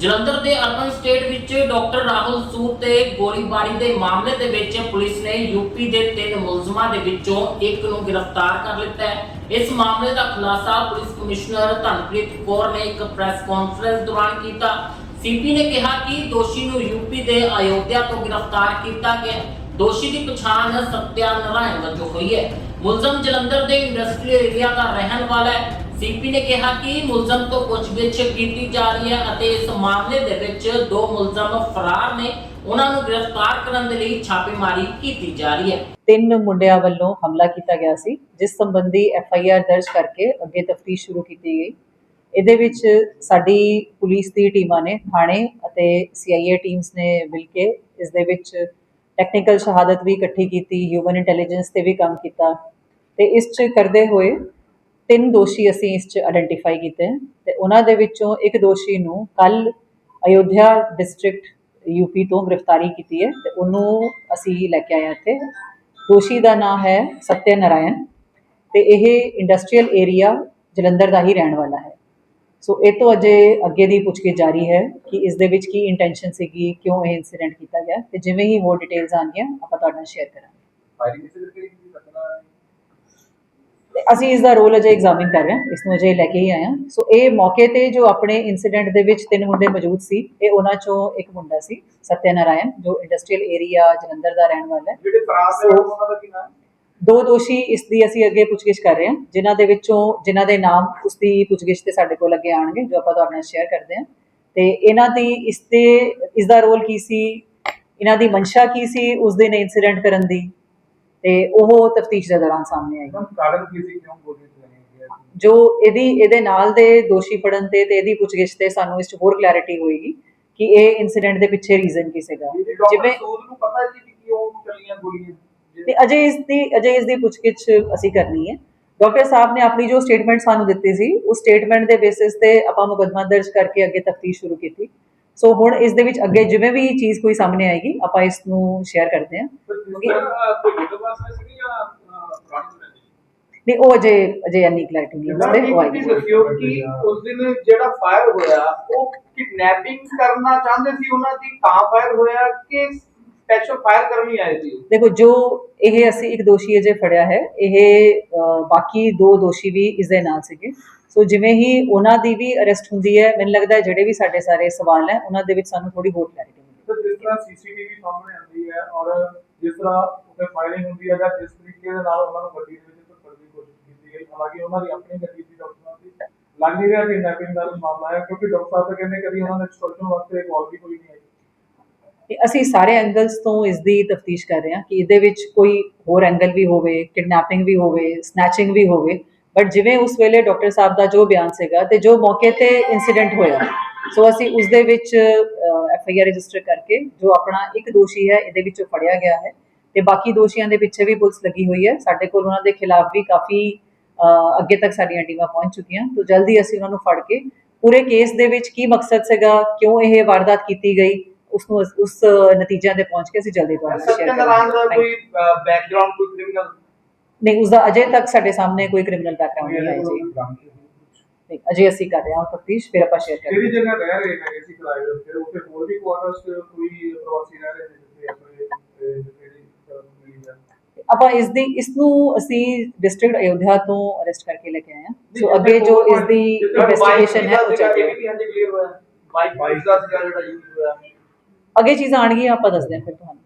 ਜਲੰਧਰ ਦੇ urban estate ਵਿੱਚ doctor Rahul Sood ਤੇ ਗੋਲੀਬਾਰੀ ਦੇ ਮਾਮਲੇ ਦੇ ਵਿੱਚ ਪੁਲਿਸ ਨੇ ਯੂਪੀ ਦੇ ਤਿੰਨ ਮੁਲਜ਼ਮਾਂ ਦੇ ਵਿੱਚੋਂ ਇੱਕ ਨੂੰ ਗ੍ਰਿਫਤਾਰ ਕਰ ਲਿੱਤਾ ਹੈ। ਇਸ ਮਾਮਲੇ ਦਾ ਖੁਲਾਸਾ ਪੁਲਿਸ ਕਮਿਸ਼ਨਰ ਧਨਪ੍ਰੀਤ ਕੌਰ ਨੇ ਇੱਕ ਪ੍ਰੈਸ ਕਾਨਫਰੰਸ ਦੌਰਾਨ ਕੀਤਾ। ਸੀਪੀ ਨੇ ਕਿਹਾ ਕਿ ਦੋਸ਼ੀ ਨੂੰ ਯੂਪੀ ਦੇ ਅਯੋਧਿਆ ਤੋਂ ਗ੍ਰਿਫਤਾਰ ਕੀਤਾ ਗਿਆ। ਦੋਸ਼ੀ ਦੀ ਪਛਾਣ ਸਤਿਆ ਨਾਰਾਇਣ ਵਜੋਂ ਹੋਈ ਹੈ। ਮੁਲਜ਼ਮ ਜਲੰਧਰ ਦੇ ਇੰਡਸਟਰੀਅਲ ਏਰੀਆ ਦਾ ਰਹਿਣ ਵਾਲਾ ਹੈ। ਸੀਪੀ ਨੇ ਕਿਹਾ ਕਿ ਮੁਲਜ਼ਮ ਤੋਂ ਪੁੱਛਗਿੱਛ ਕੀਤੀ ਜਾ ਰਹੀ ਹੈ ਅਤੇ ਇਸ ਮਾਮਲੇ ਦੇ ਵਿੱਚ ਦੋ ਮੁਲਜ਼ਮ ਫਰਾਰ ਨੇ। ਉਹਨਾਂ ਨੂੰ ਗ੍ਰਿਫਤਾਰ ਕਰਨ ਦੇ ਲਈ ਛਾਪੇਮਾਰੀ ਕੀਤੀ ਜਾ ਰਹੀ ਹੈ। ਤਿੰਨ ਮੁੰਡਿਆਂ ਵੱਲੋਂ ਹਮਲਾ ਕੀਤਾ ਗਿਆ ਸੀ, ਜਿਸ ਸੰਬੰਧੀ ਐਫ ਆਈ ਆਰ ਦਰਜ ਕਰਕੇ ਅੱਗੇ ਤਫਤੀਸ਼ ਸ਼ੁਰੂ ਕੀਤੀ ਗਈ। ਇਹਦੇ ਵਿੱਚ ਸਾਡੀ ਪੁਲਿਸ ਦੀ ਟੀਮਾਂ ਨੇ, ਥਾਣੇ ਅਤੇ ਸੀਆਈਏ ਟੀਮਸ ਨੇ ਮਿਲ ਕੇ ਇਸ ਦੇ ਵਿੱਚ ਟੈਕਨੀਕਲ ਸ਼ਹਾਦਤ ਵੀ ਇਕੱਠੀ ਕੀਤੀ ਹਿਊਮਨ ਇੰਟੈਲੀਜੈਂਸ ਤੇ ਵੀ ਕੰਮ ਕੀਤਾ। ਤੇ ਇਸ ਚ ਕਰਦੇ ਹੋਏ ਤਿੰਨ ਦੋਸ਼ੀ ਅਸੀਂ ਇਸ ਚ ਆਇਡੈਂਟੀਫਾਈ ਕੀਤੇ। ਹਨ ਤੇ ਉਹਨਾਂ ਦੇ ਵਿੱਚੋਂ ਇੱਕ ਦੋਸ਼ੀ ਨੂੰ ਕੱਲ ਅਯੋਧਿਆ ਡਿਸਟ੍ਰਿਕਟ ਯੂਪੀ ਤੋਂ ਗ੍ਰਿਫਤਾਰੀ ਕੀਤੀ ਹੈ ਤੇ ਉਹਨੂੰ ਅਸੀਂ ਲੈ ਕੇ ਆਏ ਹਾਂ ਇੱਥੇ। ਦੋਸ਼ੀ ਦਾ ਨਾਮ ਹੈ ਸਤਿਆ ਨਾਰਾਇਣ ਤੇ ਇਹ ਇੰਡਸਟਰੀਅਲ ਏਰੀਆ ਜਲੰਧਰ ਦਾ ਹੀ ਰਹਿਣ ਵਾਲਾ ਹੈ। ਸੋ ਇਹ ਤੋਂ ਅਜੇ ਅੱਗੇ ਦੀ ਪੁੱਛਗਿੱਛ ਜਾਰੀ ਹੈ ਕਿ ਇਸ ਦੇ ਵਿੱਚ ਕੀ ਇੰਟੈਂਸ਼ਨ ਸੀਗੀ ਕਿਉਂ ਇਹ ਇਨਸੀਡੈਂਟ ਕੀਤਾ ਗਿਆ ਤੇ ਜਿਵੇਂ ਹੀ ਹੋਰ ਡਿਟੇਲਸ ਆਉਣਗੀਆਂ ਆਪਾਂ ਤੁਹਾਡੇ ਨਾਲ ਸ਼ੇਅਰ ਕਰਾਂਗੇ। ਅਸੀਂ ਇਸ ਦਾ ਰੋਲ ਅਜੇ ਐਗਜ਼ਾਮਿਨ ਕਰ ਰਹੇ ਹਾਂ ਇਸ ਨੂੰ ਅਜੇ ਲੈ ਕੇ ਹੀ ਹਾਂ। ਸੋ ਇਹ ਮੌਕੇ ਤੇ ਜੋ ਆਪਣੇ ਇਨਸੀਡੈਂਟ ਦੇ ਵਿੱਚ ਤਿੰਨ ਮੁੰਡੇ ਮੌਜੂਦ ਸੀ ਇਹ ਉਹਨਾਂ ਚੋਂ ਇੱਕ ਮੁੰਡਾ ਸੀ ਸਤਿਆ ਨਾਰਾਇਣ ਜੋ ਇੰਡਸਟਰੀਅਲ ਏਰੀਆ ਜਲੰਧਰ ਦਾ ਰਹਿਣ ਵਾਲਾ ਹੈ। ਜਿਹੜੇ ਫਰਾਂਸ ਦੇ ਉਹਨਾਂ ਦਾ ਕੀ ਨਾਮ? ਦੋ ਦੋਸ਼ੀ ਇਸ ਦੀ ਅਸੀਂ ਅੱਗੇ ਪੁੱਛਗਿੱਛ ਕਰ ਰਹੇ ਹਾਂ ਜਿਨ੍ਹਾਂ ਦੇ ਵਿੱਚੋਂ ਜਿਨ੍ਹਾਂ ਦੇ ਨਾਮ ਉਸ ਦੀ ਪੁੱਛਗਿੱਛ ਤੇ ਸਾਡੇ ਕੋਲ ਅੱਗੇ ਆਣਗੇ ਜੋ ਆਪਾਂ ਤੁਹਾਡੇ ਨਾਲ ਸ਼ੇਅਰ ਕਰਦੇ ਹਾਂ। ਤੇ ਇਹਨਾਂ ਦੀ ਇਸ ਤੇ ਇਸ ਦਾ ਰੋਲ ਕੀ ਸੀ? ਇਹਨਾਂ ਦੀ ਮਨਸ਼ਾ ਕੀ ਸੀ ਉਸ ਦਿਨ ਇਨਸੀਡੈਂਟ ਕਰਨ ਦੀ? ਤੇ ਉਹ ਤਫਤੀਸ਼ ਦੇ ਦੌਰਾਨ ਸਾਹਮਣੇ ਆਏਗਾ ਇੱਕਦਮ ਕਾਰਨ ਕੀ ਸੀ? ਕਿਉਂ ਗੋਲੀ ਚਲਾਈ ਗਈ ਜੋ ਇਹਦੀ ਇਹਦੇ ਨਾਲ ਦੇ ਦੋਸ਼ੀ ਫੜਨ ਤੇ ਤੇ ਇਹਦੀ ਪੁੱਛਗਿੱਛ ਤੇ ਸਾਨੂੰ ਇਸ 'ਚ ਹੋਰ ਕਲੈਰਿਟੀ ਹੋਏਗੀ ਕਿ ਇਹ ਇਨਸੀਡੈਂਟ ਦੇ ਪਿੱਛੇ ਰੀਜ਼ਨ ਕੀ ਸੀਗਾ। ਜਿਵੇਂ ਸੂਦ ਨੂੰ ਪਤਾ ਜੀ ਕਿ ਕਿਉਂ ਚੱਲੀਆਂ ਗੋਲੀਆਂ? ਤੇ ਅਜੇ ਇਸ ਦੀ ਅਜੇ ਇਸ ਦੀ ਪੁੱਛਗਿੱਛ ਅਸੀਂ ਕਰਨੀ ਹੈ। ਡਾਕਟਰ ਸਾਹਿਬ ਨੇ ਆਪਣੀ ਜੋ ਸਟੇਟਮੈਂਟ ਸਾਨੂੰ ਦਿੱਤੀ ਸੀ ਉਸ ਸਟੇਟਮੈਂਟ ਦੇ ਬੇਸਿਸ ਤੇ ਆਪਾਂ ਮੁਕੱਦਮਾ ਦਰਜ ਕਰਕੇ ਅੱਗੇ ਤਫਤੀਸ਼ ਸ਼ੁਰੂ ਕੀਤੀ। ਸੋ ਹੁਣ ਇਸ ਦੇ ਵਿੱਚ ਅੱਗੇ ਜਿਵੇਂ ਵੀ ਚੀਜ਼ ਕੋਈ ਸਾਹਮਣੇ ਆਏਗੀ ਆਪਾਂ ਇਸ ਨੂੰ ਸ਼ੇਅਰ ਕਰਦੇ ਹਾਂ। ਨਹੀਂ ਉਹ ਅਜੇ ਅਜੇ ਇੰਨੀ ਕਲੈਰਿਟੀ ਨਹੀਂ ਤੇ ਉਹ ਆਏਗੀ ਦੱਸਿਓ ਕਿ ਉਸ ਦਿਨ ਜਿਹੜਾ ਫਾਇਰ ਹੋਇਆ ਉਹ ਕਿਡਨੈਪਿੰਗ ਕਰਨਾ ਚਾਹੁੰਦੇ ਸੀ ਉਹਨਾਂ ਦੀ ਤਾਂ ਫਾਇਰ ਹੋਇਆ ਕਿ ਸਪੈਸ਼ਲ ਫਾਇਰ ਕਰਨ ਹੀ ਆਏ ਸੀ। ਦੇਖੋ ਜੋ ਇਹ ਅਸੀਂ ਇੱਕ ਦੋਸ਼ੀ ਅਜੇ ਫੜਿਆ ਹੈ ਇਹ ਬਾਕੀ ਦੋ ਦੋਸ਼ੀ ਵੀ ਇਸ ਦੇ ਨਾਲ ਸੀਗੇ। ਸੋ ਜਿਵੇਂ ਹੀ ਉਹਨਾਂ ਦੀ ਵੀ ਅਰੈਸਟ ਹੁੰਦੀ ਹੈ ਮੈਨੂੰ ਲੱਗਦਾ ਹੈ ਜਿਹੜੇ ਵੀ ਸਾਡੇ ਸਾਰੇ ਸਵਾਲ ਹੈ ਉਹਨਾਂ ਦੇ ਵਿੱਚ ਸਾਨੂੰ ਥੋੜੀ ਹੋਰ ਕਲੈਰਿਟੀ ਮਿਲੇਗੀ। ਤਾਂ ਜਿਸ ਤਰ੍ਹਾਂ ਸੀਸੀਟੀਵੀ ਸਾਹਮਣੇ ਆਉਂਦੀ ਹੈ ਔਰ ਜਿਸ ਤਰ੍ਹਾਂ ਉੱਥੇ ਫਾਇਰਿੰਗ ਹੁੰਦੀ ਹੈ ਜਾਂ ਜਿਸ ਤਰੀਕੇ ਦੇ ਨਾਲ ਉਹਨਾਂ ਨੂੰ ਗੱਡੀ ਦੇ ਵਿੱਚ ਧੱਕਣ ਦੀ ਕੋਸ਼ਿਸ਼ ਕੀਤੀ ਗਈ ਹਾਲਾਂਕਿ ਉਹਨਾਂ ਦੀ ਆਪਣੀ ਗੱਡੀ ਸੀ ਡਾਕਟਰਾਂ ਦੀ ਲੱਗ ਨਹੀਂ ਰਿਹਾ ਕਿ ਨੈਪਿੰਗ ਦਾ ਮਾਮਲਾ ਹੈ ਕਿਉਂਕਿ ਡਾਕਟਰ ਸਾਹਿਬ ਤਾਂ ਕਹਿੰਦੇ ਕਦੀ ਉਹਨਾਂ ਨੇ ਐਕਸਟੋਰਸ਼ਨ ਵਾਸਤੇ ਕਾਲ ਵੀ ਕੋਈ ਨਹੀਂ ਆਈ। ਤੇ ਅਸੀਂ ਸਾਰੇ ਐਂਗਲਸ ਤੋਂ ਇਸ ਦੀ ਤਫਤੀਸ਼ ਕਰ ਰਹੇ ਹਾਂ ਕਿ ਇਹਦੇ ਵਿੱਚ ਕੋਈ ਹੋਰ ਐਂਗਲ ਵੀ ਹੋਵੇ ਕਿਡਨੈਪਿੰਗ ਵੀ ਹੋਵੇ ਸਨੈਚਿੰਗ ਵੀ ਹੋਵੇ। ਬਟ ਜਿਵੇਂ ਉਸ ਵੇਲੇ ਡਾਕਟਰ ਸਾਹਿਬ ਦਾ ਜੋ ਬਿਆਨ ਸੀਗਾ ਤੇ ਜੋ ਮੌਕੇ ਤੇ ਇਨਸੀਡੈਂਟ ਹੋਇਆ, ਸੋ ਅਸੀਂ ਉਸ ਦੇ ਵਿੱਚ ਐਫ ਆਈ ਆਰ ਰਜਿਸਟਰ ਕਰਕੇ ਜੋ ਆਪਣਾ ਇੱਕ ਦੋਸ਼ੀ ਹੈ, ਇਹਦੇ ਵਿੱਚੋਂ ਫੜਿਆ ਗਿਆ ਹੈ। ਤੇ ਬਾਕੀ ਦੋਸ਼ੀਆਂ ਦੇ ਪਿੱਛੇ ਵੀ ਪੁਲਿਸ ਲੱਗੀ ਹੋਈ ਹੈ। ਸਾਡੇ ਕੋਲ ਉਹਨਾਂ ਦੇ ਖਿਲਾਫ ਵੀ ਕਾਫੀ ਅੱਗੇ ਤੱਕ ਸਾਡੀਆਂ ਟੀਮਾਂ ਪਹੁੰਚ ਚੁੱਕੀਆਂ। ਤੋਂ ਜਲਦੀ ਅਸੀਂ ਉਹਨਾਂ ਨੂੰ ਫੜ ਕੇ ਪੂਰੇ ਕੇਸ ਦੇ ਵਿੱਚ ਕੀ ਮਕਸਦ ਸੀਗਾ, ਕਿਉਂ ਇਹ ਵਾਰਦਾਤ ਕੀਤੀ ਗਈ ਉਸ ਨੂੰ ਉਸ ਨਤੀਜਿਆਂ ਤੇ ਪਹੁੰਚ ਕੇ ਅਸੀਂ ਜਲਦੀ ਤੁਹਾਡੇ ਨਾਲ ਸ਼ੇਅਰ ਸਤਿਆਨਾਰਾਇਣ ਦਾ ਕਰਾਂਗੇ ਕੋਈ ਬੈਕਗ੍ਰਾਉਂਡ ਕੋਈ ਕ੍ਰਿਮੀਨਲ ਨਹੀਂ ਉਸ ਦਾ ਅਜੇ ਤੱਕ ਸਾਡੇ ਸਾਹਮਣੇ ਕੋਈ ਕ੍ਰਿਮੀਨਲ ਬੈਕਗ੍ਰਾਉਂਡ ਨਹੀਂ ਹੈ ਜੀ। ਨਹੀਂ, ਅਜੇ ਅਸੀਂ ਕਰ ਰਹੇ ਹਾਂ ਤਫਤੀਸ਼ ਫਿਰ ਆਪਾਂ ਸ਼ੇਅਰ ਕਿਹੜੀ ਕਰਾਂਗੇ ਜਗ੍ਹਾ ਰਹਿ ਰਹੇ ਨੇ ਅਸੀਂ ਕਿਰਾਏ ਦੇ ਉੱਤੇ ਉੱਥੇ ਹੋਰ ਵੀ ਕੁਆਟਰਸ ਕੋਈ ਪ੍ਰਵਾਸੀ ਰਹਿ ਰਹੇ ਨੇ ਜਿੱਥੇ ਆਪਣੇ ਆਪਾਂ ਇਸ ਦੀ ਇਸ ਨੂੰ ਅਸੀਂ ਡਿਸਟ੍ਰਿਕਟ ਅਯੋਧਿਆ ਤੋਂ ਅਰੈਸਟ ਕਰਕੇ ਲੈ ਕੇ ਆਏ ਹਾਂ। ਸੋ ਅੱਗੇ ਜੋ ਇਸ ਦੀ ਇਨਵੈਸਟੀਗੇਸ਼ਨ ਹੈ ਉਹ ਚੱਲ ਰਹੀ। ਹੈ ਬਾਈਕ ਬਾਈਕ ਦਾ ਜਿਹੜਾ ਯੂਜ਼ ਹੋਇਆ ਅੱਗੇ ਚੀਜ਼ਾਂ ਆਣਗੀਆਂ ਆਪਾਂ ਦੱਸਦੇ ਹਾਂ ਫਿਰ ਤੁਹਾਨੂੰ।